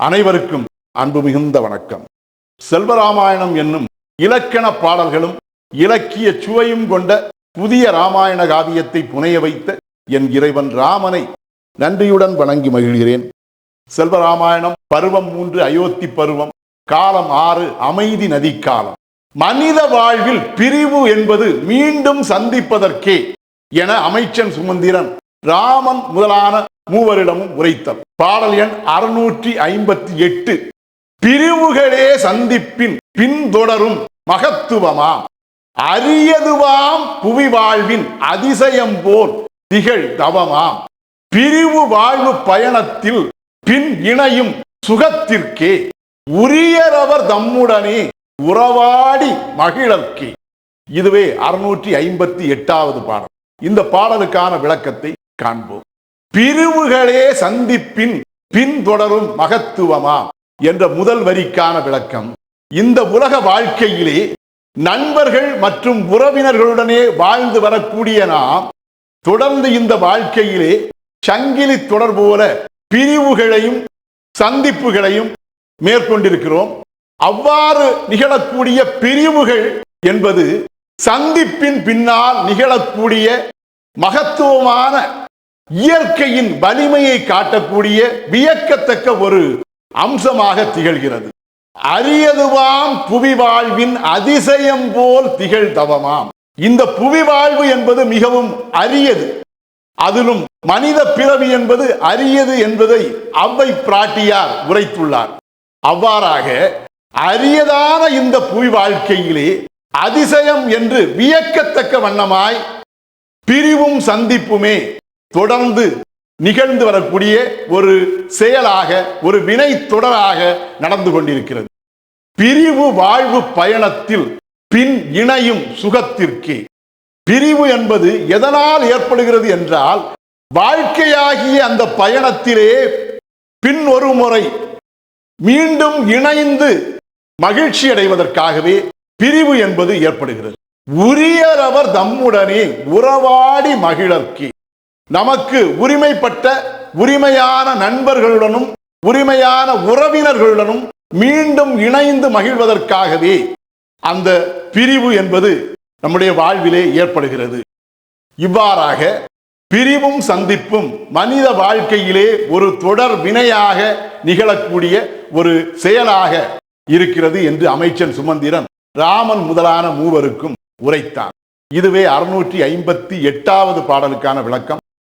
அனைவருக்கும் அன்பு மிகுந்த வணக்கம். செல்வராமாயணம் என்னும் இலக்கண பாடல்களும் இலக்கிய சுவையும் கொண்ட புதிய ராமாயண காவியத்தை புனைய வைத்த என் இறைவன் ராமனை நன்றியுடன் வணங்கி மகிழ்கிறேன். செல்வராமாயணம் பருவம் மூன்று அயோத்தி பருவம் காலம் ஆறு அமைதி நதி காலம் மனித வாழ்வில் பிரிவு என்பது மீண்டும் சந்திப்பதற்கே என அமைச்சன் சுமந்திரன் ராமன் முதலான மூவரிடமும் உரைத்தல். பாடல் எண் அறுநூற்றி ஐம்பத்தி எட்டு. பிரிவுகளே சந்திப்பின் பின்தொடரும் மகத்துவமாம் அரியதுவாம் புவி வாழ்வின் அதிசயம் போல் திகழ் தவமாம் பிரிவு வாழ்வு பயணத்தில் பின் இணையும் சுகத்திற்கே? உரியரவர் தம்முடனே உறவாடி மகிழற்கே? இதுவே அறுநூற்றி ஐம்பத்தி எட்டாவது பாடல். இந்த பாடலுக்கான விளக்கத்தை காண்போம். பிரிவுகளே சந்திப்பின் பின்தொடரும் மகத்துவமா என்ற முதல் வரிக்கான விளக்கம். இந்த உலக வாழ்க்கையிலே நண்பர்கள் மற்றும் உறவினர்களுடனே வாழ்ந்து வரக்கூடிய நாம் தொடர்ந்து இந்த வாழ்க்கையிலே சங்கிலி தொடர் போல பிரிவுகளையும் சந்திப்புகளையும் மேற்கொண்டிருக்கிறோம். அவ்வாறு நிகழக்கூடிய பிரிவுகள் என்பது சந்திப்பின் பின்னால் நிகழக்கூடிய மகத்துவமான இயற்கையின் வலிமையை காட்டக்கூடிய வியக்கத்தக்க ஒரு அம்சமாக திகழ்கிறது. அரியதுவாம் புவி வாழ்வின் அதிசயம் போல் திகழ் தவமாம் இந்த புவி வாழ்வு என்பது மிகவும் அரியது. அதிலும் மனித பிறவி என்பது அரியது என்பதை அவ்வை பிராட்டியார் உரைத்துள்ளார். அவ்வாறாக அரியதான இந்த புவி வாழ்க்கையிலே அதிசயம் என்று வியக்கத்தக்க வண்ணமாய் பிரிவும் சந்திப்புமே தொடர்ந்து நிகழ்ந்து வரக்கூடிய ஒரு செயலாக ஒரு வினை தொடராக நடந்து கொண்டிருக்கிறது. பிரிவு வாழ்வு பயணத்தில் பின் இணையும் சுகத்திற்கே. பிரிவு என்பது எதனால் ஏற்படுகிறது என்றால் வாழ்க்கையாகிய அந்த பயணத்திலே பின் ஒரு முறை மீண்டும் இணைந்து மகிழ்ச்சி அடைவதற்காகவே பிரிவு என்பது ஏற்படுகிறது. உரியரவர் தம்முடனே உறவாடி மகிழர்க்கே நமக்கு உரிமைப்பட்ட உரிமையான நண்பர்களுடனும் உரிமையான உறவினர்களுடனும் மீண்டும் இணைந்து மகிழ்வதற்காகவே அந்த பிரிவு என்பது நம்முடைய வாழ்விலே ஏற்படுகிறது. இவ்வாறாக பிரிவும் சந்திப்பும் மனித வாழ்க்கையிலே ஒரு தொடர் வினையாக நிகழக்கூடிய ஒரு செயலாக இருக்கிறது என்று அமைச்சன் சுமந்திரன் ராமன் முதலான மூவருக்கும் உரைத்தான். இதுவே அறுநூற்றி ஐம்பத்தி எட்டாவது பாடலுக்கான விளக்கம்.